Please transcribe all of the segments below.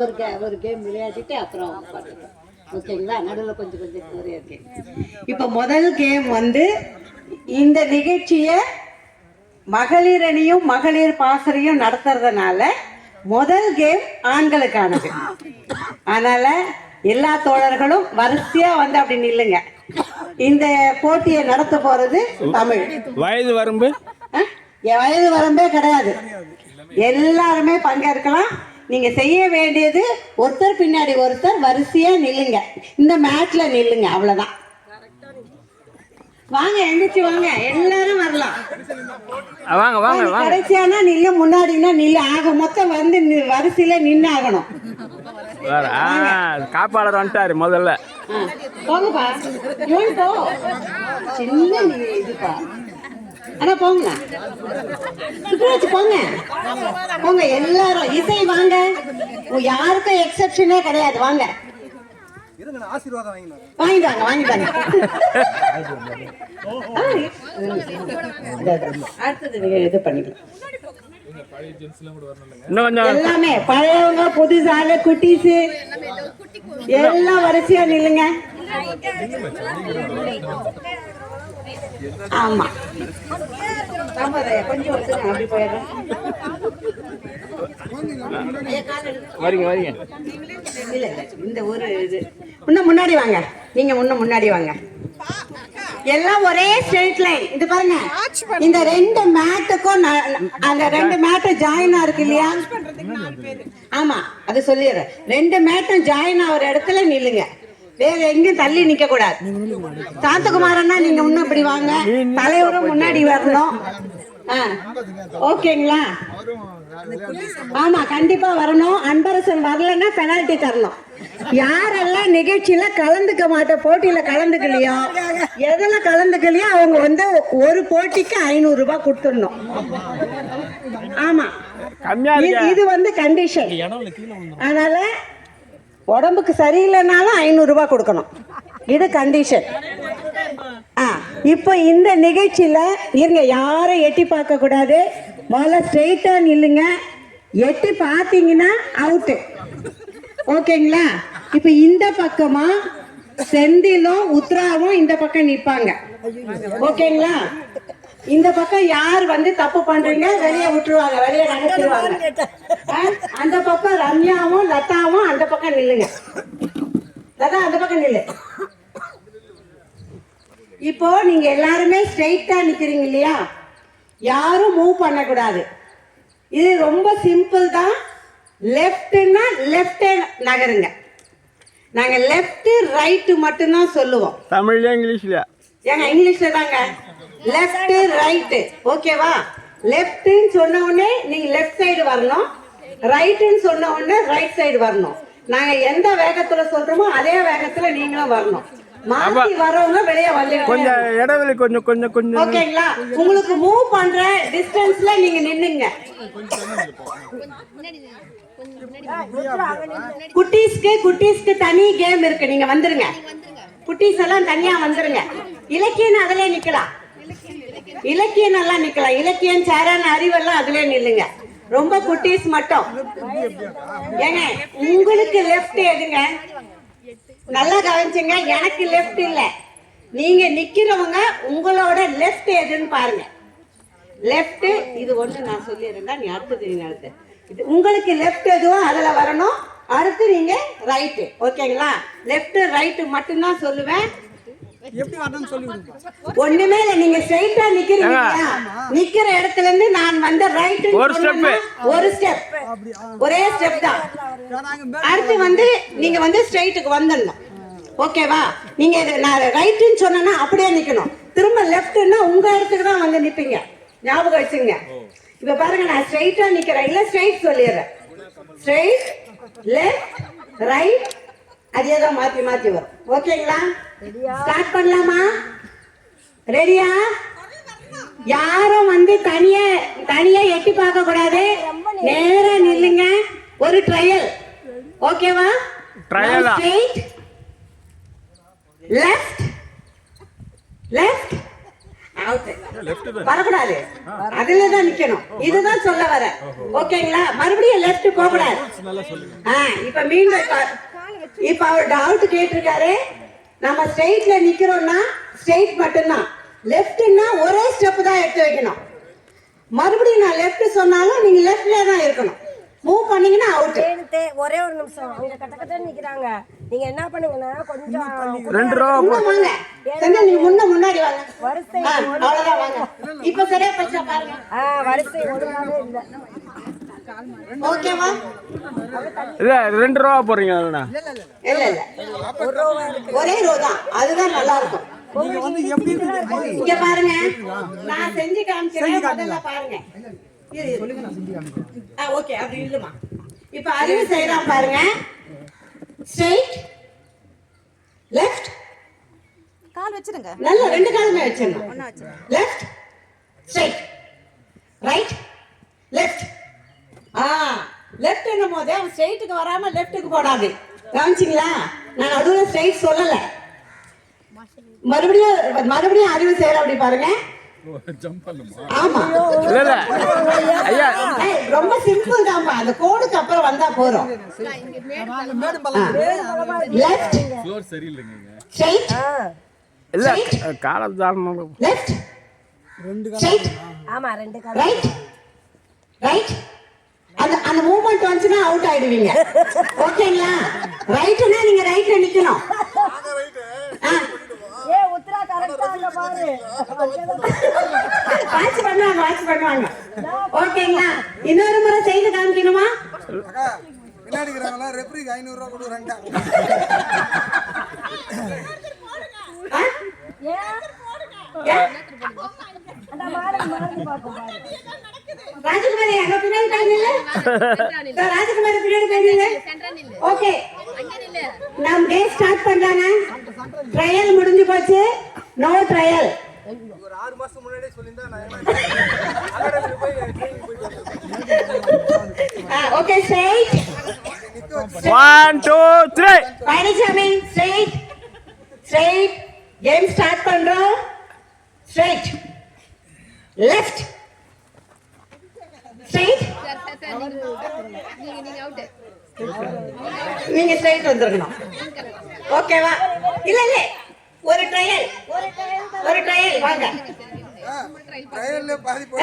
ஒரு கே ஒரு கேம் விளையாடிட்டு அப்புறம் பார்த்துக்கலாம் ஓகேங்களா நடுவில் கொஞ்சம் கொஞ்சம் ஒரே கேம் இப்போ முதல் கேம் வந்து இந்த நிகழ்ச்சியை மகளிர் அணியும் மகளிர் பாசறையும் நடத்துறதுனால முதல் கேம் ஆண்களுக்கானது. அதனால எல்லா தோழர்களும் வரிசையா வந்து அப்படி நில்லுங்க. இந்த போட்டியை நடத்த போறது தமிழ். வயது வரம்பு? வயது வரம்பே கிடையாது. எல்லாருமே பங்கேற்கலாம். நீங்க செய்ய வேண்டியது ஒருத்தர் பின்னாடி ஒருத்தர் வரிசையா நில்லுங்க. இந்த மேட்ச்ல நில்லுங்க அவ்வளவுதான். வாங்க எந்திரிச்சு வாங்க. எல்லாரும் வரலாம். வாங்க வாங்க கடைசியானா நில்லு முன்னாடினா நில்லு. ஆக மொத்தம் வந்து வரிசையில நின்று ஆகணும் காப்பாளர் வந்துட்டாரு முதல்ல. போங்கப்பா. சின்ன இதுப்பா ஆனா போங்க. சுற்றுலாச்சு போங்க. போங்க எல்லாரும் இசை வாங்க. யாருக்கும் எக்ஸெப்ஷனே கிடையாது. வாங்க. வாங்கிட்டாங்க வாங்கிட்டாங்க அடுத்தது நீங்க இது பண்ணிக்கலாம். எல்லாமே பழையவங்க புதுசாக குட்டீஸ். எல்லாம் வரிசையா நில்லுங்க. ஆமா. வரீங்க வரீங்க. இல்ல இந்த ஒரு இது. இன்னும் முன்னாடி வாங்க. நீங்க முன்ன முன்னாடி வாங்க. எல்லாம் ஒரே ஸ்ட்ரெயிட் லைன் இது பாருங்க. இந்த ரெண்டு மேட்டுக்கும் அந்த ரெண்டு மேட்டும் ஜாயின் இருக்கு இல்லையா? ஆமா அது சொல்லிடுறேன். ரெண்டு மேட்டும் ஜாயின் ஆகிற இடத்துல நில்லுங்க. வேற எங்கேயும் தள்ளி நிக்க கூடாது சாந்தகுமாரன்னா நீங்க இன்னும் இப்படி வாங்க. தலைவரும் முன்னாடி வரணும். ஓகேங்களா? ஆமா கண்டிப்பா வரணும். அன்பரசன் வரலன்னா பெனால்டி தரணும். யாரெல்லாம் நிகழ்ச்சியில கலந்துக்க மாட்ட போட்டியில கலந்துக்கலையோ எதுல கலந்துக்கலையோ அவங்க வந்து ஒரு போட்டிக்கு ஐநூறு ரூபாய் கொடுத்துடணும். ஆமா. இது வந்து கண்டிஷன் அதனால உடம்புக்கு சரியில்லைனாலும் ஐநூறுரூவா கொடுக்கணும். இது கண்டிஷன் ஆ இப்போ இந்த நிகழ்ச்சியில் இருங்க யாரும் எட்டி பார்க்கக்கூடாது முதல்ல ஸ்ட்ரெயிட்டாக நில்லுங்க. எட்டி பார்த்தீங்கன்னா அவுட்டு ஓகேங்களா? இப்போ இந்த பக்கமாக செந்திலும் உத்ராவும் இந்த பக்கம் நிற்பாங்க ஓகேங்களா? இந்த பக்கம் யார் வந்து தப்பு பண்றீங்க வெளியே விட்டுருவாங்க வெளியே நகர்த்திடுவாங்க ஆ, அந்த பக்கம் ரம்யாவும் லதாவும் அந்த பக்கம் நில்லுங்க. லதா அந்த பக்கம் நில்லு. இப்போ நீங்க எல்லாருமே ஸ்ட்ரைட்டா நிக்கிறீங்க இல்லையா? யாரும் மூவ் பண்ணக்கூடாது. இது ரொம்ப சிம்பிள் தான். லெஃப்ட்னா லெஃப்ட் நகருங்க. நாங்க லெஃப்ட் ரைட்டு மட்டும்தான் சொல்லுவோம். தமிழ்ல இங்கிலீஷ்ல ஏங்க இங்கிலீஷ்ல தாங்க. லெஃப்ட் ரைட்டு ஓகேவா லெஃப்ட்னு சொன்ன உடனே நீங்க லெஃப்ட் சைடு வரணும். ரைட்டுன்னு சொன்ன உடனே ரைட் சைடு வரணும். நாங்க எந்த வேகத்துல சொல்றோமோ அதே வேகத்துல நீங்களும் வரணும். மாத்தி வரவங்க வெளியே வந்து கொஞ்சம் இடைவெளி கொஞ்சம் கொஞ்சம் கொஞ்சம். ஓகேங்களா? உங்களுக்கு மூவ் பண்ற டிஸ்டன்ஸ்ல நீங்க நின்னுங்க. குட்டீஸ்க்கு குட்டீஸ்க்கு தனி கேம் இருக்கு. நீங்க வந்துருங்க. குட்டீஸ் எல்லாம் தனியா வந்துருங்க. இலக்கியம் அதிலே நிக்கலாம். இலக்கியம் நல்லா நிக்கலாம். இலக்கியம் சேரான அறிவெல்லாம் அதுல நில்லுங்க. ரொம்ப குட்டீஸ் மட்டும். ஏங்க உங்களுக்கு லெஃப்ட் எதுங்க? நல்லா கவனிச்சுங்க எனக்கு லெஃப்ட் இல்ல. நீங்க நிக்கிறவங்க உங்களோட லெஃப்ட் எதுன்னு பாருங்க. லெஃப்ட் இது ஒண்ணு நான் சொல்லிடுறேன் நீ அடுத்தது நீங்க அடுத்து இது உங்களுக்கு லெஃப்ட் எதுவும் அதுல வரணும். அடுத்து நீங்க ரைட்டு ஓகேங்களா லெஃப்ட் ரைட்டு மட்டும்தான் சொல்லுவேன். எப்படி வரணும்னு சொல்லி ஒண்ணுமே இல்ல நீங்க ஸ்ட்ரைட்டா நிக்கிறீங்க. இல்லையா? நிக்கிற இடத்துல இருந்து நான் வந்து ரைட் ஒரு step. ஒரு ஸ்டெப் ஒரே ஸ்டெப் தான். நாங்க அடுத்து வந்து நீங்க வந்து ஸ்ட்ரைட்டுக்கு வந்துடணும். ஓகேவா நீங்க இது நான் ரைட்டுன்னு சொன்னேன்னா அப்படியே நிக்கணும். திரும்ப லெஃப்ட்னா உங்க இடத்துக்கு தான் வந்து நிப்பீங்க. ஞாபகம் வச்சுங்க இப்ப பாருங்க நான் ஸ்ட்ரைட்டா நிக்கிறேன். இல்ல ஸ்ட்ரைட் சொல்லிடுறேன். ஸ்ட்ரைட் லெஃப்ட் ரைட் அதே தான் மாத்தி மாத்தி வரும். ஓகேங்களா? ஸ்டார்ட் பண்ணலாமா? ரெடியா யாரும் வந்து தனியா தனியா எட்டி பார்க்க கூடாது. நேரா நில்லுங்க. ஒரு ட்ரையல் ஓகேவா? Trial ஆ? லெஃப்ட் லெஃப்ட் வரக்கூடாது. அதுல தான் நிக்கணும். இதுதான் சொல்ல வர. ஓகேங்களா? மறுபடியும் லெஃப்ட் போக கூடாது இப்ப மீண்டும் இப்ப- அவர் டவுட் கேட்டிருக்காரு. நம்ம ஸ்ட்ரெயிட்ல நிக்கிறோம்னா ஸ்ட்ரெயிட் மட்டும்தான். லெஃப்ட்னா ஒரே ஸ்டெப் தான் எடுத்து வைக்கணும். மறுபடியும் நான் லெஃப்ட் சொன்னாலும் நீங்க லெஃப்ட்ல தான் இருக்கணும். மூவ் பண்ணீங்கன்னா அவுட் ஒரே ஒரு நிமிஷம். அவங்க கட்ட கட்ட நிக்கிறாங்க. நீங்க என்ன பண்ணுங்கன்னா கொஞ்சம் ரெண்டு ரூபா வாங்க. செந்தில் நீங்க முன்ன முன்னாடி வாங்க. வரிசை அவ்வளவுதான் வாங்க. இப்ப சரியா போச்சா பாருங்க. ஆ வரிசை ஒழுங்காவே இல்ல ஓகேவா இல்ல ரெண்டு ரூபா இல்ல இல்ல. ஒரே ரோ தான். அதுதான் நல்லா இருக்கும். இங்க பாருங்க. நான் செஞ்சு காமிக்கிறேன். முதல்ல பாருங்க. ஓகே அப்படி இப்ப அறிவு செய்யலாம் பாருங்க. ஸ்ட்ரெயிட் லெஃப்ட் கால் வச்சிருங்க. நல்ல ரெண்டு காலுமே வச்சிடணும். லெஃப்ட் ஸ்ட்ரைட் ரைட் லெஃப்ட் ஆ லெஃப்ட்னும் போதே அவன் ஸ்ட்ரைட்டுக்கு வராம லெஃப்ட்டுக்கு போடாது. கவனிச்சிங்களா? நான் நடுவில் ஸ்ட்ரைட் சொல்லல. மறுபடியும் மறுபடியும் அறிவு செய்யற அப்படி பாருங்க. ஆமா. இல்ல இல்ல. ஐயா ஏய், ரொம்ப சிம்பிள் தான்ப்பா. அந்த கோடுக்கு அப்புறம் வந்தா போறோம் மேடும் பள்ளம் லெஃப்ட் ஸ்ட்ரைட் ஆ, இல்ல காலம் தாழ்ந்தாலும் லெஃப்ட் ரெண்டு ஆமா ரெண்டு ரைட் ரைட் அந்த அந்த மூவ்மெண்ட் வந்துச்சுன்னா அவுட் ஆயிடுவீங்க. ஓகேங்களா? ரைட்னா நீங்க ரைட்ல நிக்கணும். ஆ, ஏ உத்தரா கரெக்டா அங்க பாரு வாட்ச் பண்ணுவாங்க வாட்ச் பண்ணுவாங்க. ஓகேங்களா? இன்னொரு முறை செய்து காமிக்கணுமா? பின்னாடி இருக்கிறவங்க ரெஃப்ரிக்கு ஐநூறு ரூபா கொடுக்குறாங்க. ஆ? ஏன் ஏன்? அந்த மாடு மாடு பாக்கும் சார், ராஜகுமாரி பின்னாடி போய் நில்லு ஓகே. நம் டே ஸ்டார்ட் பண்றாங்க ட்ரையல் முடிஞ்சு போச்சு. No trial. ஒரு ஆறு மாசம் முன்னாடியே நான். ஓகே ஸ்ட்ரைட் நிக்க வச்சு one two three Palaniswami straight straight game start பண்றோம். ஸ்ட்ரைட் லெஃப்ட் ஸ்ட்ரைட் நீங்க ஸ்ட்ரைட் வந்துருக்கணும். ஓகேவா இல்ல இல்ல. ஒரு ட்ரையல் ஒரு ட்ரையல் வாங்க.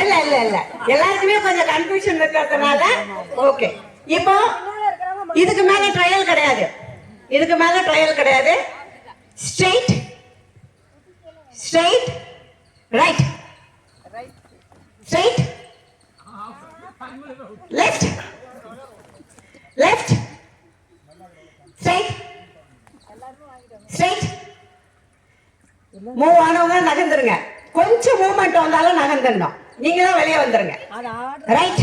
இல்ல இல்ல இல்ல. எல்லாருக்குமே கொஞ்சம் கன்ஃபியூஷன் இருக்கிறதுனால ஓகே இப்போ இதுக்கு மேல ட்ரையல் கிடையாது. இதுக்கு மேல ட்ரையல் கிடையாது. Straight straight right straight left, left, straight, straight. Move ஆனவங்க நகர்ந்துருங்க. கொஞ்சம் மூவ்மெண்ட் வந்தாலும் நகர்ந்துடணும். நீங்க தான் வெளியே வந்துருங்க. ரைட்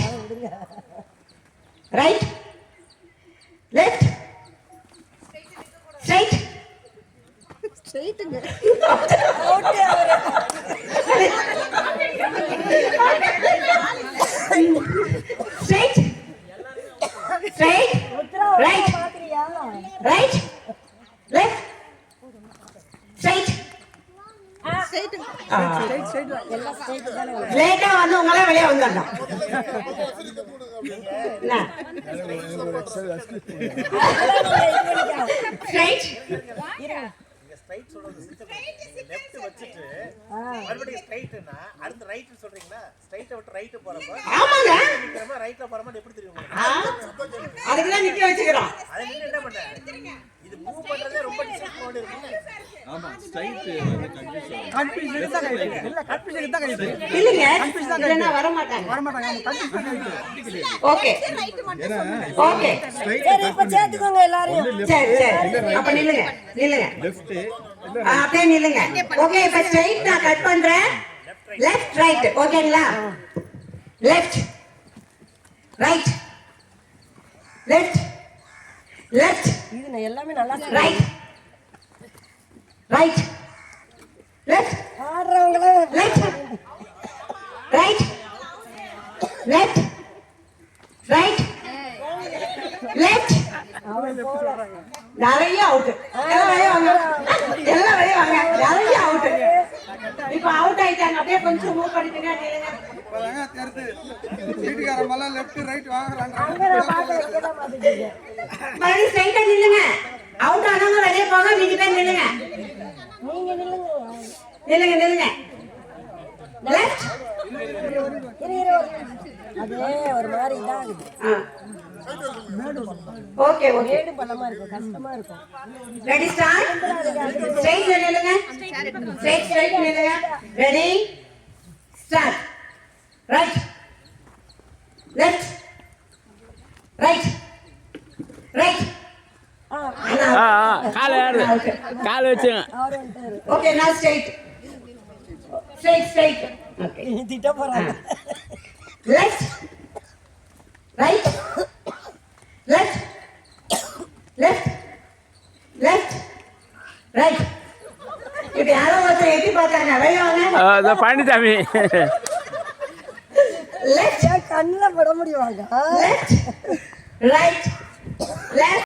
ரைட் லெஃப்ட் ஸ்ட்ரைட் ஸ்ட்ரைட்டுங்க ஸ்ட்ரைட் ரைட் பாக்குறியா ரைட் லெஃப்ட் ஸ்ட்ரைட் லேட்டா வந்து உங்களே வெளியே ஸ்ட்ரைட் மறுபடியும் ஸ்ட்ரைட்னா அடுத்து ரைட் சொல்றீங்களா? ஸ்ட்ரைட்டை விட்டு ரைட் போறப்ப ஆமாங்க. நிக்கிறப்ப ரைட்ல போறப்ப எப்படி தெரியும் அதுக்குதான் நிக்க வச்சுக்கிறோம். அதை என்ன பண்ண? இது மூவ் பண்றதே ரொம்ப டிஸ்டன்ஸ் இருக்கு அப்படியே நில்லுங்க. ஓகே இப்ப ஸ்ட்ரைட் நான் கட் பண்றேன். லெஃப்ட் ரைட் ஓகேங்களா லெஃப்ட் ரைட் லெஃப்ட் லெஃப்ட் இது நான் எல்லாமே நல்லா right right left left, right, left, right, left. நிறைய அவுட் எல்லாம் வாங்க. நிறைய அவுட் இப்போ அவுட் ஆயிட்டாங்க. அப்படியே கொஞ்சம் மூவ் பண்ணி பின்னாடி நில்லுங்க. இப்பதாங்க தெரியுது. வீட்டுக்காரன் மேல லெஃப்ட் ரைட் வாங்குறாங்க. அங்க நான் பார்க்க வைக்க தான் பார்த்துட்டு மறுபடியும் ஸ்ட்ரைட்டா நில்லுங்க. அவுட் ஆனவங்க வெளியே போங்க நீங்க தான் நில்லுங்க. நீங்க நில்லுங்க. நில்லுங்க நில்லுங்க. அது ஒரு மாதிரி இதாகுது. ஓகே ஓகே மேடு பள்ளமா இருக்கும் கஷ்டமா இருக்கும். ரெடி ஸ்டார்ட் ஸ்ட்ரைட் நில்லுங்க. ஸ்ட்ரைட் ஸ்ட்ரைட் நில்லுங்க. Ready start right left right காலை ஏறு காலை வச்சுங்க okay now straight. Straight straight. Okay. திட்ட போறாங்க. left. Right. Left. Left. Left. Right. இப்படி யாரோ ஒருத்தர் எட்டி பார்த்தாங்க. இதோ பழனிசாமி ஏன் கண்ணில் பட முடியுவாங்க left. Right. Left.